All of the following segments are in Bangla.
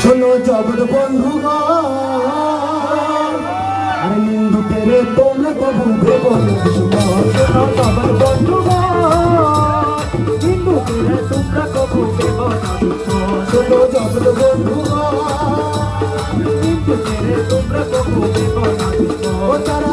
শোনো জগৎ বন্ধু আরে নিন্দুকের তোমরা কবু ভেব শোনো সবার বন্ধু হিন্দু করে তোমরা কবু দেব। শোনো জগৎ বন্ধু হিন্দু করে তোমরা কবু দেব। ও তারা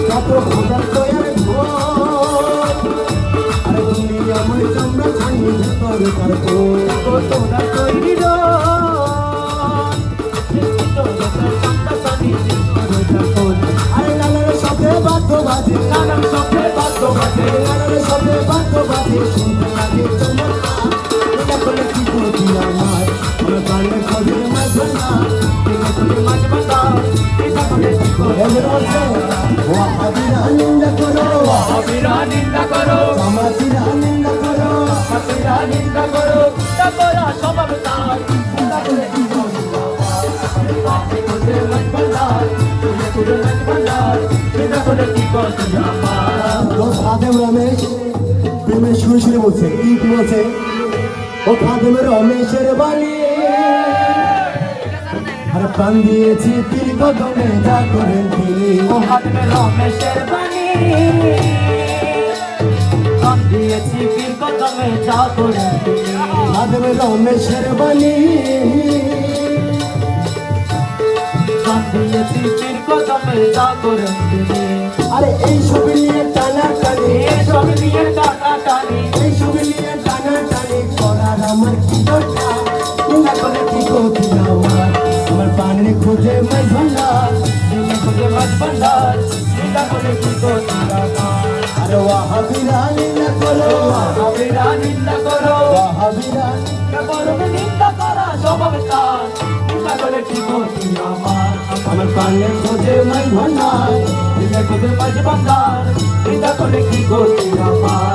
কত দয়ার ভোর আরে তুমি আমার চামড়া ছানি ভেতর তার ও তোরা তৈরি আরে করে কি করে ওয়াহাবিরা নিন্দা করো অবিরা নিন্দা করো জামাতিরা নিন্দা করো নিন্দা করো স্বভাব তার চিন্তা করে রমেশ প্রেমের সুরে সুরে বলছে কি বলছে ও খাদেম রমেশের বাণী আর প্রাণ দিয়েছি তীর কদমে যা করেন তিনি ও হাতমে রমেশের বাণী। কাম দিয়েছি পীর কদমে যা করে বাণী। দিয়েছি পীর কদমে যা করে আরে এই ছবি নিয়ে টানা টানি এসব নিয়ে টাকা টানি এই ছবি নিয়ে টানা টানি করার আমার কি দরকার? করে কি করছি আমার পানির খোঁজে মাই ভান্ডার দিনে খুঁজে মাছ ভান্ডার চিন্তা করে কি আমার আরে ওয়াহাবিরা নিন্দা করো। অবিরা নিন্দা করো। ওয়াহাবিরা কেবল নিন্দা করা। স্বভাব তার করে কি করছি আমার? আমার খোঁজে মাই ভান্ডার খুঁজে মাছ ভান্ডার করে কি করছি আমার